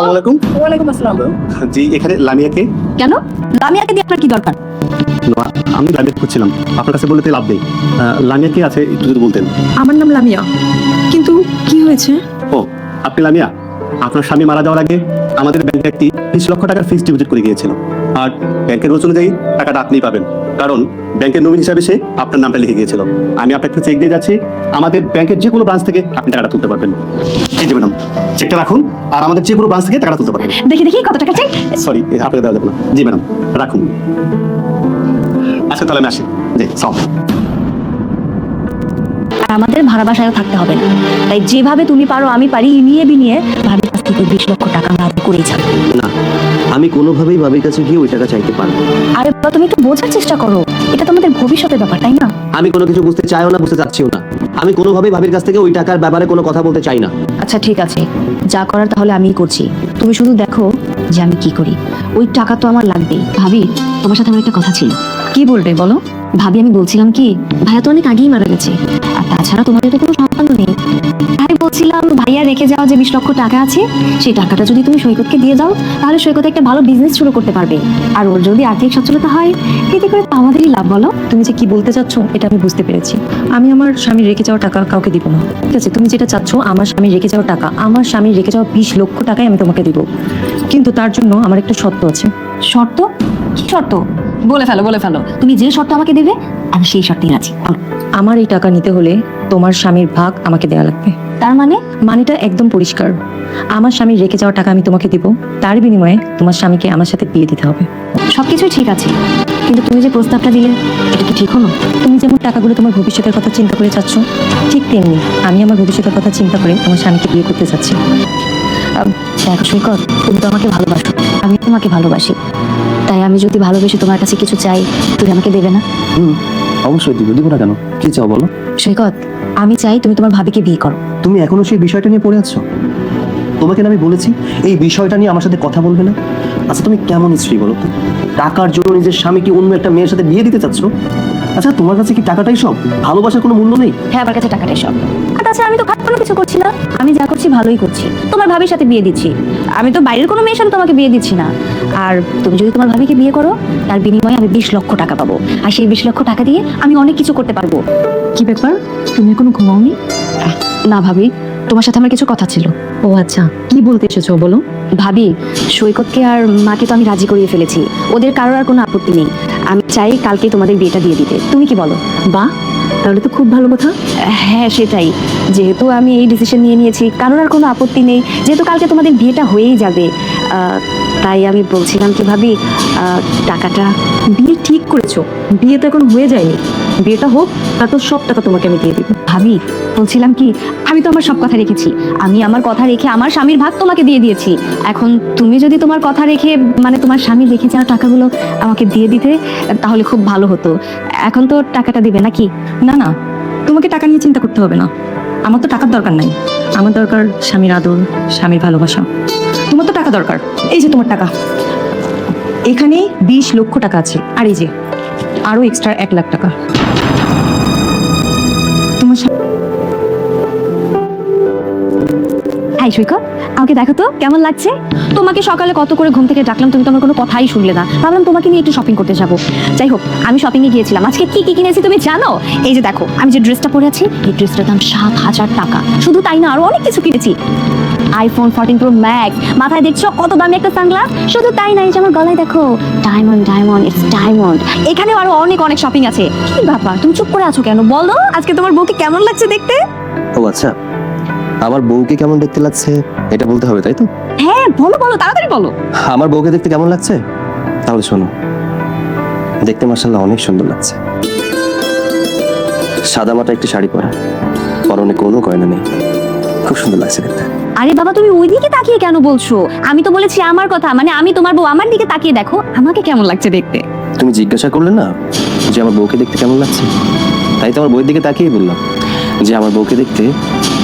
আলাইকুম। ওয়ালাইকুম আসসালাম। জি এখানে লামিয়াকে। কেন? লামিয়াকে দিয়ে আপনার কি দরকার? আমি লামিয়া খুঁজছিলাম। আপনার কাছে বলতে লাভ নেই। লামিয়া কে আছে একটু যদি বলতেন। আমার নাম লামিয়া। কিন্তু কি হয়েছে? ও আপনি লামিয়া? আপনার স্বামী মারা যাওয়ার আগে আমাদের ব্যাংকে একটি বিশ লক্ষ টাকার ফিক্সড ডিপোজিট করে গিয়েছিল। আর ব্যাংকের রোজ অনুযায়ী টাকাটা আপনিই পাবেন। কারণ ব্যাংকের নমিন হিসাবে সে আপনার নামটা লিখে গিয়েছিল। আমি আপনাকে চেক দিয়ে যাচ্ছি আমাদের ব্যাংকের যে কোনো ব্রাঞ্চ থেকে আপনি টাকাটা তুলতে পারবেন। জি জি ম্যাডাম চেকটা রাখুন আর আমাদের যে কোনো ব্রাঞ্চ থেকে টাকাটা তুলতে পারবেন। দেখি দেখি কত টাকা চাই সরি আপনাকে দেওয়া যাবে না। জি ম্যাডাম রাখুন। আচ্ছা তাহলে আমি আসি। জি সব আমাদের ভাড়া বাসায় থাকতে হবে না। তাই যেভাবে তুমি পারো আমি পারি নিয়ে বিনিয়ে ভাবির কাছ থেকে বিশ লক্ষ টাকা আমরা আদায় করেই যাব। না আমি কোনোভাবেই ভাবির কাছে গিয়ে ওই টাকা চাইতে পারব আরে বাবা তুমি একটু বোঝার চেষ্টা করো। এটা তোমাদের ভবিষ্যতের ব্যাপার তাই না? আমি কোনো কিছু বুঝতে চাইও না বুঝতে চাচ্ছিও না। আমি কোনোভাবেই ভাবির কাছ থেকে ওই টাকার ব্যাপারে কোনো কথা বলতে চাই না। আচ্ছা ঠিক আছে। যা করার তাহলে আমিই করছি। তুমি শুধু দেখো যে আমি কি করি। ওই টাকা তো আমার লাগবেই। ভাবি তোমার সাথে আমার একটা কথা ছিল। কি বলবে বলো? ভাবি, আমি বলছিলাম কি, ভাইয়া তো অনেক আগেই মারা গেছে। আর তাছাড়া তোমাদের তো কোনো সন্তান নেই। আমি বলছিলাম, ভাইয়া রেখে যাওয়া যে বিশ লক্ষ টাকা আছে, সেই টাকাটা যদি তুমি সৈকতকে দিয়ে দাও, তাহলে সৈকত একটা ভালো বিজনেস শুরু করতে পারবে। আর ওর যদি আর্থিক সচ্ছলতা হয়, এতে করে তো আমাদেরই লাভ, বলো? তুমি যে কি বলতে চাচ্ছ, এটা আমি বুঝতে পেরেছি। আমি আমার স্বামীর রেখে যাওয়া টাকা কাউকে দিব না। ঠিক আছে, তুমি যেটা চাচ্ছ, আমার স্বামীর রেখে যাওয়া টাকা, আমার স্বামীর রেখে যাওয়া বিশ লক্ষ টাকাই আমি তোমাকে দিব। কিন্তু তার জন্য আমার একটা শর্ত আছে। শর্ত? কি শর্ত? বলে ফেলো বলে ফেলো। তুমি যে শর্ত আমাকে দেবে আমি সেই শর্তেই আছি বলো। আমার এই টাকা নিতে হলে তোমার স্বামীর ভাগ আমাকে দেওয়া লাগবে। তার মানে? মানিটা একদম পরিষ্কার। আমার স্বামী রেখে যাওয়া টাকা আমি তোমাকে দিব। তার বিনিময়ে তোমার স্বামীকে আমার সাথে বিয়ে দিতে হবে। সবকিছুই ঠিক আছে। কিন্তু তুমি যে প্রস্তাবটা দিলে এটা কি ঠিক হলো? তুমি যেমন টাকাগুলো তোমার ভবিষ্যতের কথা চিন্তা করে চাচ্ছ ঠিক তেমনি আমি আমার ভবিষ্যতের কথা চিন্তা করে তোমার স্বামীকে বিয়ে করতে চাচ্ছি। দেখো সৈকত তুমি তো আমাকে ভালোবাসো। আমি তোমাকে ভালোবাসি। আমি যদি ভালোবেসে তোমার কাছে কিছু চাই তুমি আমাকে দেবে না? হুম অবশ্যই দিব। দিব না কেন? কি চাও বলো? সৈকত আমি চাই তুমি তোমার ভাবিকে বিয়ে করো। তুমি এখনও সেই বিষয়টা নিয়ে পড়ে আছো? তোমাকে না আমি বলেছি এই বিষয়টা নিয়ে আমার সাথে কথা বলবে না? আচ্ছা তুমি কেমন স্ত্রী বলো তো? টাকার জন্য নিজের স্বামীকে অন্য একটা মেয়ের সাথে বিয়ে দিতে চাচ্ছ? আচ্ছা তোমার কাছে কি টাকাটাই সব? ভালোবাসার কোনো মূল্য নেই? হ্যাঁ আমার কাছে টাকাটাই সব। তাছাড়া আমি তো খারাপ কোনো কিছু করছি না। আমি যা করছি ভালোই করছি। তোমার ভাবির সাথে বিয়ে দিচ্ছি। আমি তো বাইরের কোনো মেয়ের সাথে তোমাকে বিয়ে দিচ্ছি না। আর তুমি যদি তোমার ভাবিকে বিয়ে করো তার বিনিময়ে আমি বিশ লক্ষ টাকা পাবো। আর সেই বিশ লক্ষ টাকা দিয়ে আমি অনেক কিছু করতে পারব। কি ব্যাপার? তুমি এখনও ঘুমাওনি? না ভাবি তোমার সাথে আমার কিছু কথা ছিল। ও আচ্ছা কি বলতে এসেছ বলো? ভাবি সৈকতকে আর মাকে তো আমি রাজি করিয়ে ফেলেছি। ওদের কারোর আর কোনো আপত্তি নেই। আমি চাই কালকে তোমাদের বিয়েটা দিয়ে দিতে। তুমি কি বলো? বা তাহলে তো খুব ভালো কথা। হ্যাঁ সেটাই। যেহেতু আমি এই ডিসিশন নিয়ে নিয়েছি কারোর আর কোনো আপত্তি নেই। যেহেতু কালকে তোমাদের বিয়েটা হয়েই যাবে আহ, তাই আমি বলছিলাম কি ভাবি টাকাটা বিয়ে ঠিক করেছ, বিয়ে তো এখন হয়ে যায়নি। বিয়েটা হোক তারপর সব টাকা তোমাকে আমি দিয়ে দিব। ভাবি, বলছিলাম কি, আমি তো আমার সব কথা রেখেছি। আমি আমার কথা রেখে আমার স্বামীর ভাগ তোমাকে দিয়ে দিয়েছি। এখন তুমি যদি তোমার কথা রেখে মানে তোমার স্বামী রেখে যাওয়া টাকাগুলো আমাকে দিয়ে দিতে, তাহলে খুব ভালো হতো। এখন তো টাকাটা দিবে নাকি? না না, তোমাকে টাকা নিয়ে চিন্তা করতে হবে না। আমার তো টাকার দরকার নাই। আমার দরকার স্বামীর আদর, স্বামীর ভালোবাসা। টাকা দরকার। এই যে তোমার টাকা। এখানে বিশ লক্ষ টাকা আছে। আর এই যে, আরও এক্সট্রা এক লাখ টাকা। তোমার হাই সৈকত, আমাকে দেখো তো, কেমন লাগছে? তোমাকে সকালে কত করে ঘুম থেকে ডাকলাম, তুমি তো আমার কোনো কথাই শুনলে না। ভাবলাম তোমাকে নিয়ে একটু শপিং করতে যাব। যাই হোক, আমি শপিং এ গিয়েছিলাম। আজকে কি কি কিনেছি তুমি জানো? এই যে দেখো, আমি যে ড্রেসটা পরে আছি, এই ড্রেসটার দাম সাত হাজার টাকা। শুধু তাই না, আরও অনেক কিছু কিনেছি। আইফোন ফোরটিন প্রো ম্যাক্স মাথায় দেখছ কত দামি একটা সানগ্লাস শুধু তাই না, এই যে আমার গলায় দেখো ডায়মন্ড ডায়মন্ড ইটস ডায়মন্ড এখানেও আরও অনেক অনেক শপিং আছে। কি ব্যাপার, তুমি চুপ করে আছো কেন? বলো, আজকে তোমার বউকে কেমন লাগছে দেখতে? ও আচ্ছা আমার বউকে কেমন দেখতে লাগছে? এটা বলতে হবে তাই তো? হ্যাঁ বলো বলো তাড়াতাড়ি বলো। আমার বউকে দেখতে কেমন লাগছে? তাহলে শোনো। দেখতে মার্শাল্লাহ অনেক সুন্দর লাগছে। সাদা মাটা একটি শাড়ি পরা। পরনে কোনো গয়না নেই। খুব সুন্দর লাগছে দেখতে। আরে বাবা তুমি ওই দিকে তাকিয়ে কেন বলছো? আমি তো বলেছি আমার কথা মানে আমি তোমার বউ আমার দিকে তাকিয়ে দেখো আমাকে কেমন লাগছে দেখতে? তুমি জিজ্ঞাসা করলে না যে আমার বউকে দেখতে কেমন লাগছে? তাই তো আমার বউয়ের দিকে তাকিয়ে বললাম যে আমার বউকে দেখতে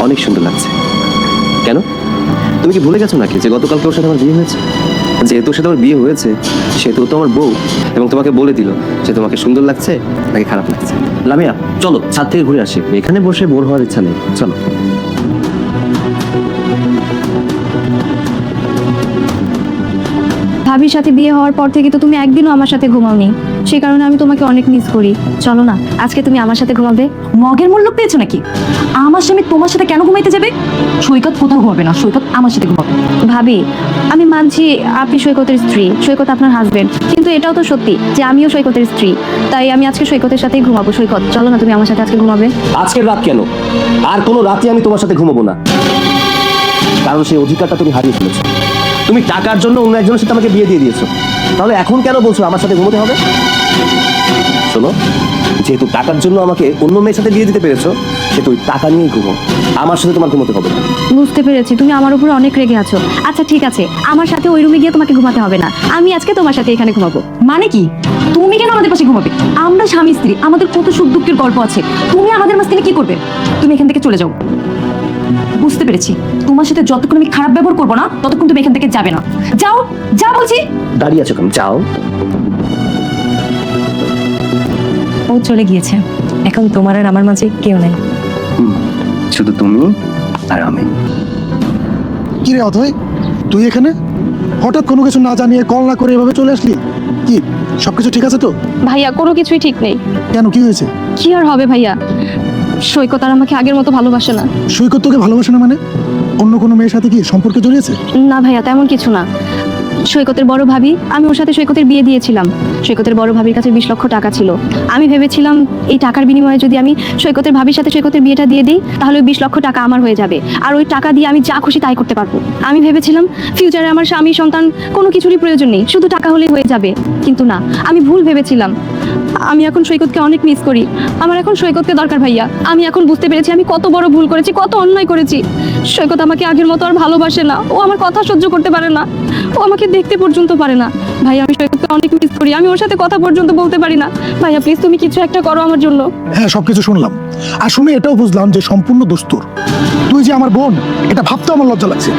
অনেক সুন্দর লাগছে। কেন? তুমি কি ভুলে গেছো নাকি যে গতকালকে ওর সাথে আমার বিয়ে হয়েছে? যেহেতু সাথে আমার বিয়ে হয়েছে, সেহেতু তো আমার বউ এবং তোমাকে বলে দিল যে তোমাকে সুন্দর লাগছে নাকি খারাপ লাগছে। লামিয়া, চলো ছাদ থেকে ঘুরে আসি। এখানে বসে বোর হওয়ার ইচ্ছা নেই। চলো। ভাবির সাথে বিয়ে হওয়ার পর থেকে তো তুমি একদিনও আমার সাথে ঘুমাওনি। সেই কারণে আমি তোমাকে অনেক মিস করি। চলো না, আজকে তুমি আমার সাথে ঘুমাবে। মগের মূল্য পেয়েছ নাকি? আমার স্বামী তোমার সাথে কেন ঘুমাইতে যাবে? সৈকত কোথাও ঘুমাবে না, সৈকত আমার সাথে ঘুমাবে। ভাবি, আমি মানছি আপনি সৈকতের স্ত্রী, সৈকত আপনার হাজবেন্ড কিন্তু এটাও তো সত্যি যে আমিও সৈকতের স্ত্রী। তাই আমি আজকে সৈকতের সাথেই ঘুমাবো, সৈকত। চলো না, তুমি আমার সাথে আজকে ঘুমাবে। আজকের রাত কেন? আর কোনো রাতে আমি তোমার সাথে ঘুমাবো না। কারণ সেই অধিকারটা তুমি হারিয়ে ফেলেছো। তুমি টাকার জন্য অন্য একজনের সাথে আমাকে বিয়ে দিয়ে দিয়েছ। তাহলে এখন কেন বলছো আমার সাথে ঘুমোতে হবে? শোনো, যেহেতু টাকার জন্য আমাকে অন্য মেয়ের সাথে বিয়ে দিতে পেরেছ, সেহেতু ওই টাকা নিয়েই ঘুমো। আমার সাথে তোমার ঘুমোতে হবে বুঝতে পেরেছি, তুমি আমার উপরে অনেক রেগে আছো। আচ্ছা ঠিক আছে, আমার সাথে ওই রুমে গিয়ে তোমাকে ঘুমাতে হবে না। আমি আজকে তোমার সাথে এখানে ঘুমাবো। মানে কি? তুমি কেন আমাদের পাশে ঘুমাবে? আমরা স্বামী স্ত্রী, আমাদের কত সুখ দুঃখের গল্প আছে। তুমি আমাদের মাঝখানে কি করবে? তুমি এখান থেকে চলে যাও। বুঝতে পেরেছি। তোমার সাথে যতক্ষণ আমি খারাপ ব্যবহার করব না ততক্ষণ তুমি এখান থেকে যাবে না। যাও যা বলছি। দাঁড়িয়ে আছো কেন? যাও। ও চলে গিয়েছে। এখন তোমার আর আমার মাঝে কেউ নেই। শুধু তুমি আর আমি। কি রে অথয় তুই এখানে? হঠাৎ কোনো কিছু না জানিয়ে কল না করে এভাবে চলে আসলি? কি সবকিছু ঠিক আছে তো? ভাইয়া কোনো কিছুই ঠিক নেই। কেন কি হয়েছে? কি আর হবে ভাইয়া? সৈকত আর আমাকে আগের মতো ভালোবাসে না। সৈকত তোকে ভালোবাসে না মানে? অন্য কোনো মেয়ের সাথে কি সম্পর্কে জড়িয়েছে? না ভাইয়া তেমন কিছু না। সৈকতের বড় ভাবি আমি ওর সাথে সৈকতের বিয়ে দিয়েছিলাম। সৈকতের বড় ভাবির কাছে বিশ লক্ষ টাকা ছিল। আমি ভেবেছিলাম এই টাকার বিনিময়ে যদি আমি সৈকতের ভাবির সাথে সৈকতের বিয়েটা দিয়ে দিই তাহলে ওই বিশ লক্ষ টাকা আমার হয়ে যাবে। আর ওই টাকা দিয়ে আমি যা খুশি তাই করতে পারব। আমি ভেবেছিলাম ফিউচারে আমার স্বামী সন্তান কোনো কিছুরই প্রয়োজন নেই শুধু টাকা হলেই হয়ে যাবে। কিন্তু না আমি ভুল ভেবেছিলাম। আমি এখন সৈকতকে অনেক মিস করি। আমার এখন সৈকতকে দরকার ভাইয়া। আমি এখন বুঝতে পেরেছি আমি কত বড় ভুল করেছি কত অন্যায় করেছি। সৈকত আমাকে আগের মতো আর ভালোবাসে না। ও আমার কথা সহ্য করতে পারে না। ও আমাকে দেখতে পর্যন্ত পারে না। ভাই আমি সৈকতকে অনেক মিস করি। আমি ওর সাথে কথা পর্যন্ত বলতে পারি না। ভাইয়া প্লিজ তুমি কিছু একটা করো আমার জন্য। হ্যাঁ সবকিছু শুনলাম। আর শুনে এটাও বুঝলাম যে সম্পূর্ণ দোস্তুর। তুই যে আমার বোন এটা ভাবতে আমার লজ্জা লাগছে।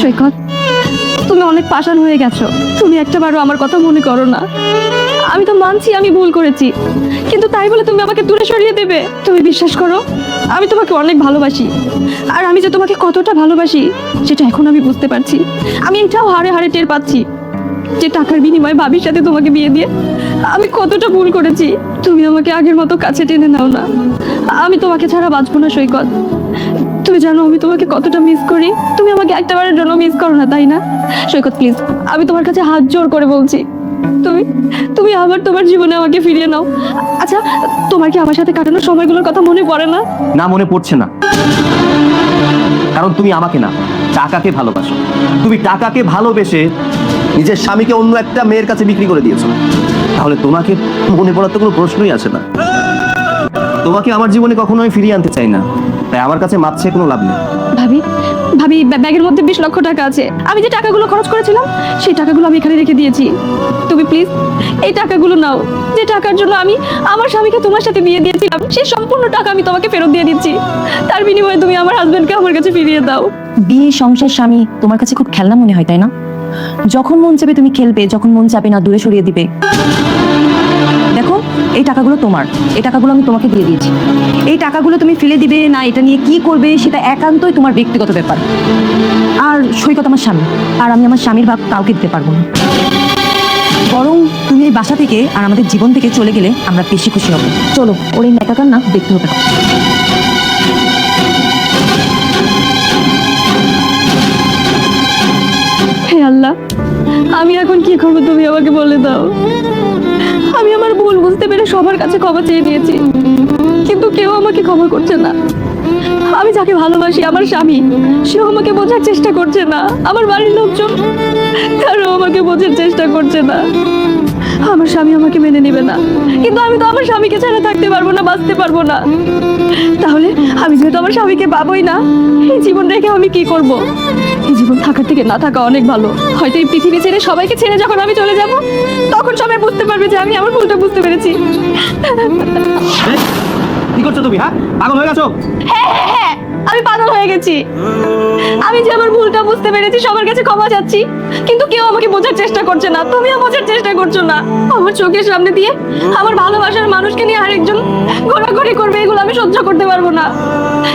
সৈকত তুমি অনেক পাষাণ হয়ে গেছো। তুমি একটাবারও আমার কথা মনে করো না। আমি তো মানছি, আমি ভুল করেছি। কিন্তু তাই বলে তুমি আমাকে দূরে সরিয়ে দেবে। তুমি বিশ্বাস করো, আমি তোমাকে অনেক ভালোবাসি। আর আমি যে তোমাকে কতটা ভালোবাসি, সেটা এখন আমি বুঝতে পারছি। আমি এটাও হারে হারে টের পাচ্ছি। যে টাকার বিনিময়ে ভাবির সাথে তোমাকে বিয়ে দিয়ে আমি কতটা ভুল করেছি, তুমি আমাকে আগের মতো কাছে টেনে নাও না। আমি তোমাকে ছাড়া বাঁচবো না, সৈকত। তুমি জানো আমি তোমাকে কতটা মিস করি। তুমি আমাকে একটাবারের জন্য মিস করো না, তাই না? সৈকত প্লিজ আমি তোমার কাছে হাত জোর করে বলছি। তুমি তুমি আবার তোমার জীবনে আমাকে ফিরিয়ে নাও। আচ্ছা তোমার কি আমার সাথে কাটানোর সময়গুলোর কথা মনে পড়ে না? না, মনে পড়ছে না। কারণ তুমি আমাকে না, টাকাকে ভালোবাসো। তুমি টাকাকে ভালোবেসে নিজের স্বামীকে অন্য একটা মেয়ের কাছে বিক্রি করে দিয়েছ। তাহলে তোমাকে মনে পড়ার তো কোনো প্রশ্নই আসে না। তোমাকে আমার জীবনে কখনো আমি ফিরিয়ে আনতে চাই না। তাই আমার কাছে মাপছে কোনো লাভ নেই। ভাবি ভাবি ব্যাগের মধ্যে বিশ লক্ষ টাকা আছে। আমি যে টাকাগুলো খরচ করেছিলাম সেই টাকাগুলো আমি এখানে রেখে দিয়েছি। তুমি প্লিজ এই টাকাগুলো নাও। যে টাকার জন্য আমি আমার স্বামীকে তোমার সাথে বিয়ে দিয়েছিলাম সেই সম্পূর্ণ টাকা আমি তোমাকে ফেরত দিয়ে দিচ্ছি। তার বিনিময়ে তুমি আমার হাজবেন্ডকে আমার কাছে ফিরিয়ে দাও। বিয়ে সংসার স্বামী তোমার কাছে খুব খেলনা মনে হয় তাই না? যখন মন চাবে তুমি খেলবে, যখন মন চাবে না, দূরে সরিয়ে দিবে। দেখো, এই টাকাগুলো তোমার। এই টাকাগুলো আমি তোমাকে দিয়ে দিয়েছি। এই টাকাগুলো তুমি ফেলে দিবে না, এটা নিয়ে কি করবে, সেটা একান্তই তোমার ব্যক্তিগত ব্যাপার। আর সৈকত আমার স্বামী। আর আমি আমার স্বামীর ভাগ কাউকে দিতে পারব না। বরং তুমি এই বাসা থেকে আর আমাদের জীবন থেকে চলে গেলে আমরা বেশি খুশি হব। চলো, ওর এই নেকাকার না দেখতে আমি এখন কি করব? তুমি আমাকে বলে দাও। আমি আমার ভুল বুঝতে পেরে সবার কাছে ক্ষমা চেয়ে নিয়েছি। কিন্তু কেউ আমাকে ক্ষমা করছে না। আমি যাকে ভালোবাসি, আমার স্বামী, সেও আমাকে বোঝার চেষ্টা করছে না। আমার বাড়ির লোকজন, তারাও আমাকে বোঝার চেষ্টা করছে না। আমার স্বামী আমাকে মেনে নেবে না। কিন্তু আমি তো আমার স্বামীকে ছাড়া থাকতে পারব না বাঁচতে পারব না। তাহলে আমি যেহেতু আমার স্বামীকে পাবোই না এই জীবন রেখে আমি কি করব? এই জীবন থাকার থেকে না থাকা অনেক ভালো। হয়তো এই পৃথিবী ছেড়ে সবাইকে ছেড়ে যখন আমি চলে যাব তখন সবাই বুঝতে পারবে যে আমি আমার ভুলটা বুঝতে পেরেছি। কি করছ তুমি হ্যাঁ? পাগল হয়ে গেছো? হ্যাঁ হ্যাঁ হ্যাঁ। আমি পাগল হয়ে গেছি। আমি যে আমার ভুলটা বুঝতে পেরেছি, সবার কাছে ক্ষমা চাচ্ছি। কিন্তু কেউ আমাকে বোঝার চেষ্টা করছে না। তুমিও বোঝার চেষ্টা করছ না। আমার চোখের সামনে দিয়ে আমার ভালোবাসার মানুষকে নিয়ে আরেকজন ঘোরাঘুরি করবে, এগুলো আমি সহ্য করতে পারব না।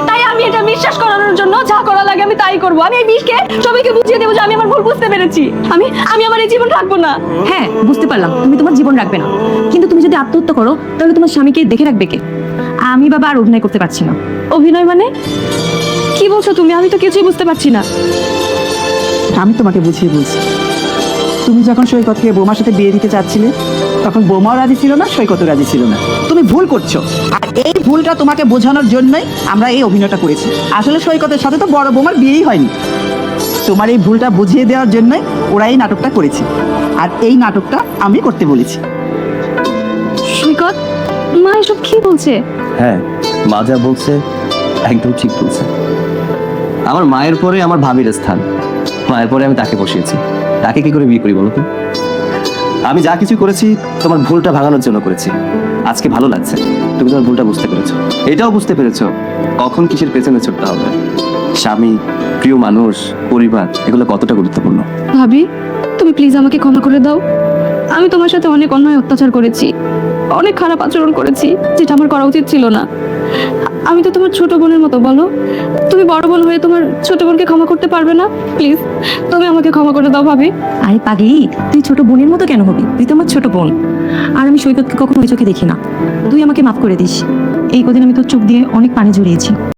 তাই আমি এটা বিশ্বাস করানোর জন্য যা করা লাগে আমি তাই করব। আমি এই বিষকে সবাইকে বুঝিয়ে দেবো যে আমি আমার ভুল বুঝতে পেরেছি। আমি আমি আমার এই জীবন রাখব না। হ্যাঁ বুঝতে পারলাম। তুমি তোমার জীবন রাখবে না। কিন্তু তুমি যদি আত্মহত্যা করো, তাহলে তোমার স্বামীকে দেখে রাখবে কে? আমি বাবা আর অভিনয় করতে পারছি না। অভিনয় মানে? কি বলছো তুমি? আমি তো কিছুই বুঝতে পারছি না। আমি তোমাকে বুঝিয়ে বলছি। তুমি যখন সৈকতকে বোমার সাথে বিয়ে দিতে চাচ্ছিলে তখন বোমাও রাজি ছিল না সৈকতও রাজি ছিল না। তুমি ভুল করছ। আর এই ভুলটা তোমাকে বোঝানোর জন্যই আমরা এই অভিনয়টা করেছি। আসলে সৈকতের সাথে তো বড় বোমার বিয়েই হয়নি। তোমার এই ভুলটা বুঝিয়ে দেওয়ার জন্যই ওরা এই নাটকটা করেছে। আর এই নাটকটা আমি করতে বলেছি। সৈকত মা এসব কি বলছে? হ্যাঁ মা যা বলছে, একদম ঠিক বলছে। আমার মায়ের পরে আমার ভাবির স্থান। মায়ের পরে আমি তাকে বসিয়েছি। তাকে কি করে বিয়ে করি বলো তো? আমি যা কিছু করেছি, তোমার ভুলটা ভাঙানোর জন্য করেছি। আজকে ভালো লাগছে। তুমি তোমার ভুলটা বুঝতে পেরেছ। এটাও বুঝতে পেরেছ। কখন কিসের পেছনে ছুটতে হবে? স্বামী, প্রিয় মানুষ, পরিবার, এগুলো কতটা গুরুত্বপূর্ণ? ভাবি, তুমি প্লিজ আমাকে ক্ষমা করে দাও। আমি তোমার সাথে অনেক অন্যায় অত্যাচার করেছি। অনেক খারাপ আচরণ করেছি, যেটা আমার করা উচিত ছিল না। আমি তো তোমার ছোট বোনের মতো, বলো। তুমি বড় বোন হয়ে তোমার ছোট বোনকে ক্ষমা করতে পারবে না? প্লিজ, তুমি আমাকে ক্ষমা করে দাও, ভাবি। আরে পাগলি, তুই ছোট বোনের মতো কেন হবি? তুই তো আমার ছোট বোন। আর আমি সৈকতকে কখনো ওই চোখে দেখি না। তুই আমাকে মাফ করে দিস। এই কদিন আমি তোর চোখ দিয়ে অনেক পানি জড়িয়েছি